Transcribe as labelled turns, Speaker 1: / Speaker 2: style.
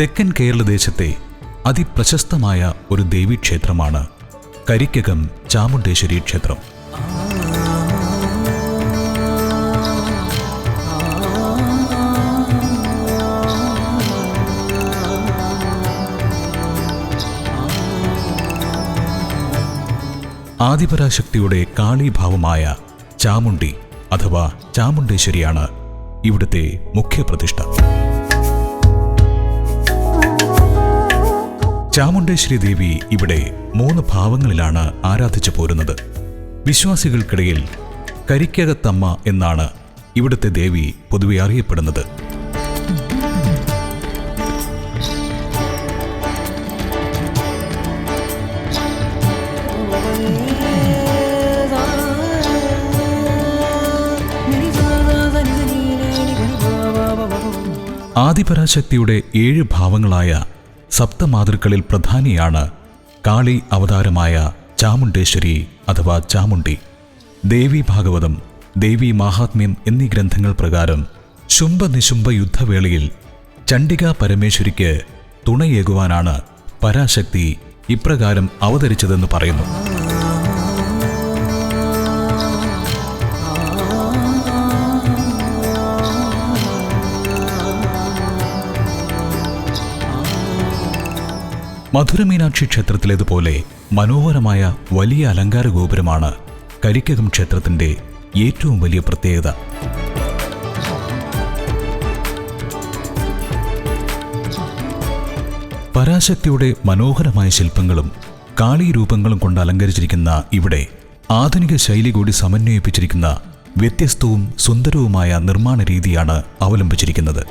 Speaker 1: തെക്കൻ കേരളദേശത്തെ അതിപ്രശസ്തമായ ഒരു ദേവീക്ഷേത്രമാണ് കരിക്കകം ചാമുണ്ടേശ്വരി ക്ഷേത്രം. ആദിപരാശക്തിയുടെ കാളീഭാവമായ ചാമുണ്ടി അഥവാ ചാമുണ്ടേശ്വരിയാണ് ഇവിടുത്തെ മുഖ്യപ്രതിഷ്ഠ. ചാമുണ്ടേശ്വരി ദേവി ഇവിടെ മൂന്ന് ഭാവങ്ങളിലാണ് ആരാധിച്ചു പോരുന്നത്. വിശ്വാസികൾക്കിടയിൽ കരിക്കകത്തമ്മ എന്നാണ് ഇവിടുത്തെ ദേവി പൊതുവെ അറിയപ്പെടുന്നത്. ആദിപരാശക്തിയുടെ ഏഴ് ഭാവങ്ങളായ സപ്തമാതൃക്കളിൽ പ്രധാനിയാണ് കാളി അവതാരമായ ചാമുണ്ടേശ്വരി അഥവാ ചാമുണ്ടി. ദേവി ഭാഗവതം ദേവി മാഹാത്മ്യം എന്നീ ഗ്രന്ഥങ്ങൾ പ്രകാരം ശുംഭനിശുംഭ യുദ്ധവേളയിൽ ചണ്ഡിക പരമേശ്വരിക്ക് തുണയേകുവാനാണ് പരാശക്തി ഇപ്രകാരം അവതരിച്ചതെന്ന് പറയുന്നു. മധുരമീനാക്ഷി ക്ഷേത്രത്തിലേതുപോലെ മനോഹരമായ വലിയ അലങ്കാര ഗോപുരമാണ് കരിക്കകം ക്ഷേത്രത്തിന്റെ ഏറ്റവും വലിയ പ്രത്യേകത. പരാശക്തിയുടെ മനോഹരമായ ശില്പങ്ങളും കാളീരൂപങ്ങളും കൊണ്ട് അലങ്കരിച്ചിരിക്കുന്ന ഇവിടെ ആധുനിക ശൈലി കൂടി സമന്വയിപ്പിച്ചിരിക്കുന്ന വ്യത്യസ്തവും സുന്ദരവുമായ നിർമ്മാണ രീതിയാണ് അവലംബിച്ചിരിക്കുന്നത്.